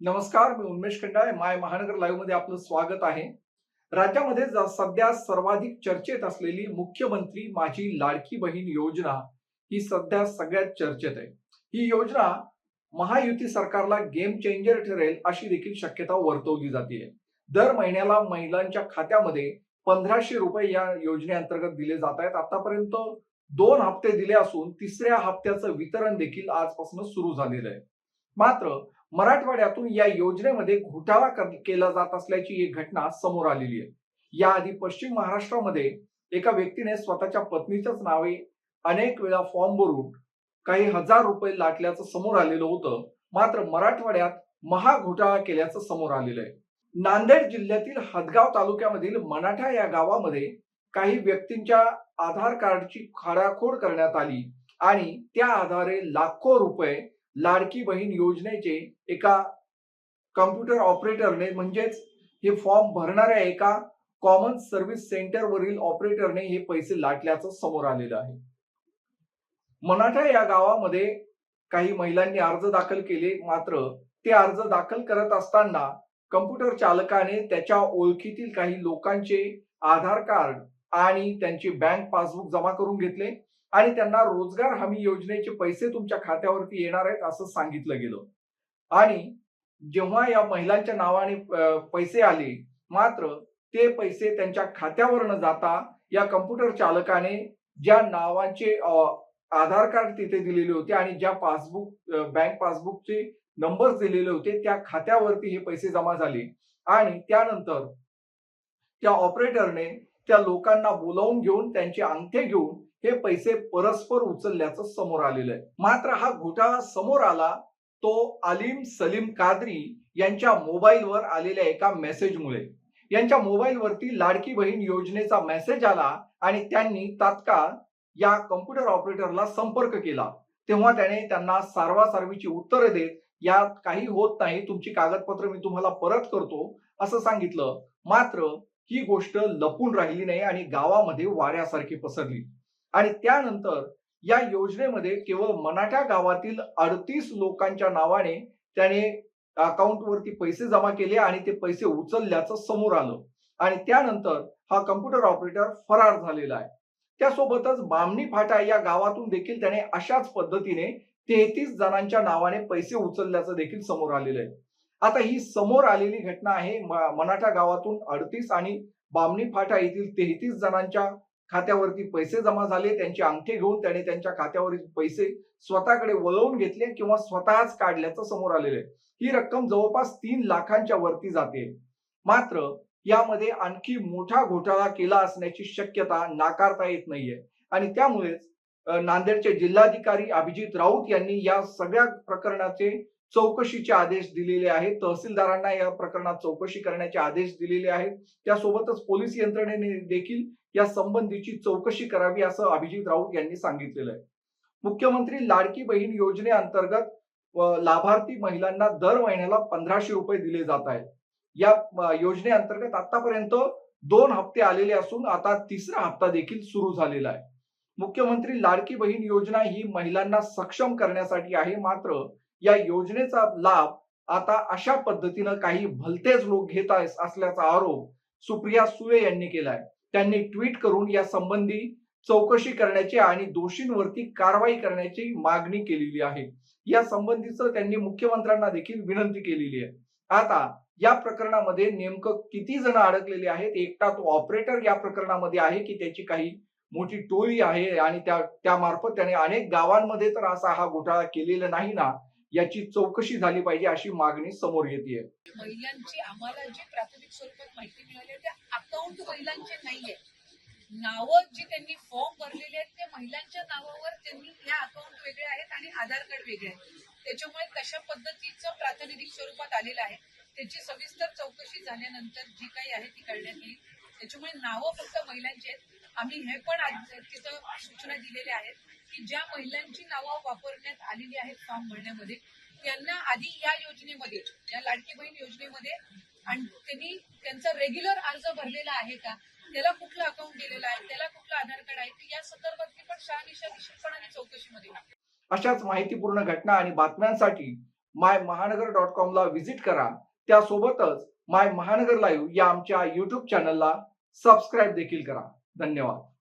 नमस्कार मी उन्मेश खंडाळे. माय महानगर लाईव्हमध्ये आपलं स्वागत आहे. राज्यामध्ये सध्या सर्वाधिक चर्चेत असलेली मुख्यमंत्री माझी लाडकी बहीण योजना ही सध्या सगळ्यात चर्चेत आहे. ही योजना महायुती सरकारला गेम चेंजर ठरेल अशी देखील शक्यता वर्तवली जाते दर महिन्याला महिलांच्या खात्यामध्ये पंधराशे रुपये या योजनेअंतर्गत दिले जात आहेत. आतापर्यंत दोन हप्ते दिले असून तिसऱ्या हप्त्याचं वितरण देखील आजपासून सुरू झालेलं आहे. मात्र मराठवाड्यातून या योजनेमध्ये घोटाळा केला जात असल्याची एक घटना समोर आलेली आहे. याआधी पश्चिम महाराष्ट्रामध्ये एका व्यक्तीने स्वतःच्या पत्नीच्याच नावे अनेक वेळा फॉर्म भरून काही हजार रुपये लाटल्याचं समोर आलेलं होतं. मात्र मराठवाड्यात महा घोटाळा केल्याचं समोर आलेलं आहे. नांदेड जिल्ह्यातील हदगाव तालुक्यामधील मनाठा या गावामध्ये काही व्यक्तींच्या आधार कार्डची खाडाखोड करण्यात आली आणि त्या आधारे लाखो रुपये लाडकी बहीण योजनेचे एका कम्प्युटर ऑपरेटरने म्हणजेच हे फॉर्म भरणाऱ्या एका कॉमन सर्व्हिस सेंटरवरील ऑपरेटरने हे पैसे लाटल्याचं समोर आलेलं आहे. मनाठा या गावामध्ये काही महिलांनी अर्ज दाखल केले मात्र ते अर्ज दाखल करत असताना कम्प्युटर चालकाने त्याच्या ओळखीतील काही लोकांचे आधार कार्ड आणि त्यांचे बँक पासबुक जमा करून घेतले. आणि त्यांना रोजगार हमी योजनेचे पैसे तुमच्या खात्यावरती येणार आहेत असं सांगितलं गेलं. आणि जेव्हा या महिलांच्या नावाने पैसे आले मात्र ते पैसे त्यांच्या खात्यावर न जाता या कम्प्युटर चालकाने ज्या नावांचे आधार कार्ड तिथे दिलेले होते आणि ज्या पासबुक बँक पासबुकचे नंबर्स दिलेले होते त्या खात्यावरती हे पैसे जमा झाले. आणि त्यानंतर त्या ऑपरेटरने त्या लोकांना बोलावून घेऊन त्यांचे अंगठे घेऊन हे पैसे परस्पर उचलल्याचं समोर आलेलं आहे. मात्र हा घोटाळा समोर आला तो अलीम सलीम कादरी यांच्या मोबाईलवर आलेल्या एका मेसेजमुळे. यांच्या मोबाईलवरती लाडकी बहीण योजनेचा मेसेज आला आणि त्यांनी तात्काळ या कम्प्युटर ऑपरेटरला संपर्क केला. तेव्हा त्याने त्यांना सारवासारवीची उत्तरे देत यात काही होत नाही तुमची कागदपत्र मी तुम्हाला परत करतो असं सांगितलं. मात्र ही गोष्ट लपून राहिली नाही आणि गावामध्ये वाऱ्यासारखी पसरली. आणि त्यानंतर या योजनेमध्ये केवळ मनाठा गावातील अडतीस लोकांच्या नावाने त्याने अकाउंटवरती पैसे जमा केले आणि ते पैसे उचलल्याचं समोर आलं. आणि त्यानंतर हा कम्प्युटर ऑपरेटर फरार झालेला आहे. त्यासोबतच बामणी फाटा या गावातून देखील त्याने अशाच पद्धतीने तेहतीस जणांच्या नावाने पैसे उचलल्याचं देखील समोर आलेलं आहे. आता ही समोर आलेली घटना आहे म- मनाठा गावातून अडतीस आणि बामणी फाटा येथील तेहतीस जणांच्या खात्यावरती पैसे जमा झाले त्यांचे अंगठे घेऊन त्याने त्यांच्या खात्यावरील पैसे स्वतःकडे वळवून घेतले किंवा स्वतःच काढल्याचं समोर आलेलं आहे. ही रक्कम जवळपास तीन लाखांच्या वरती जाते. मात्र यामध्ये आणखी मोठा घोटाळा केला असण्याची शक्यता नाकारता येत नाहीये. आणि त्यामुळेच नांदेडचे जिल्हाधिकारी अभिजित राऊत यांनी या सगळ्या प्रकरणाचे चौकशीचे आदेश दिलेले आहेत. तहसीलदारांना या प्रकरणात चौकशी करण्याचे आदेश दिलेले आहेत. त्यासोबतच पोलीस यंत्रणेने देखील या संबंधीची चौकशी करावी असं अभिजित राऊत यांनी सांगितलेलं आहे. मुख्यमंत्री लाडकी बहीण योजनेअंतर्गत लाभार्थी महिलांना दर महिन्याला पंधराशे रुपये दिले जात आहेत. या योजनेअंतर्गत आतापर्यंत दोन हप्ते आलेले असून आता तिसरा हप्ता देखील सुरू झालेला आहे. मुख्यमंत्री लाडकी बहीण योजना ही महिलांना सक्षम करण्यासाठी आहे. मात्र या योजनेचा लाभ आता अशा पद्धतीनं काही भलतेच लोक घेत असल्याचा आरोप सुप्रिया सुळे यांनी केलाय. त्यांनी ट्विट करून या संबंधी चौकशी करण्याची आणि दोषींवरती कारवाई करण्याची मागणी केलेली आहे. या संबंधीचं त्यांनी मुख्यमंत्र्यांना देखील विनंती केलेली आहे. आता या प्रकरणामध्ये नेमकं किती जण अडकलेले आहेत? एकटा तो ऑपरेटर या प्रकरणामध्ये आहे की त्याची काही मोठी टोळी आहे आणि त्या त्यामार्फत त्याने अनेक गावांमध्ये तर असा हा घोटाळा केलेला नाही ना? याची चौकशी झाली पाहिजे अशी मागणी समोर येते महिलांची आम्हाला जी प्राथमिक स्वरूपात माहिती मिळाली आहे, ते अकाउंट महिलांचे नाहीये. नावं जी त्यांनी फॉर्म भरलेले आहेत ते महिलांच्या नावावर त्यांनी ह्या अकाउंट वेगळे आहेत आणि आधार कार्ड वेगळे आहेत. त्याच्यामुळे कशा पद्धतीचं प्रातिनिधिक स्वरूपात आलेलं आहे त्याची सविस्तर चौकशी झाल्यानंतर जी काही आहे ती करण्यात येईल. त्याच्यामुळे नावं फक्त महिलांची आहेत. आम्ही हे पण आज तिथं सूचना दिलेल्या आहेत. की ज्या महिलांची नावं वापरण्यात आलेली आहेत फॉर्म भरण्यामध्ये त्यांना आधी या योजनेमध्ये या लाडकी बहीण योजनेमध्ये आणि त्यांनी त्यांचा रेग्युलर अर्ज भरलेला आहे का? त्याला कुठलं अकाउंट दिलेलं आहे? त्याला कुठलं आधार कार्ड आहे? या संदर्भातली पण शहानिशा निश्चितपणाने चौकशीमध्ये अशाच माहितीपूर्ण घटना आणि बातम्यांसाठी माय महानगर डॉट कॉमला व्हिजिट करा. त्यासोबतच माय महानगर लाईव्ह या आमच्या युट्यूब चॅनलला सबस्क्राईब देखील करा. धन्यवाद.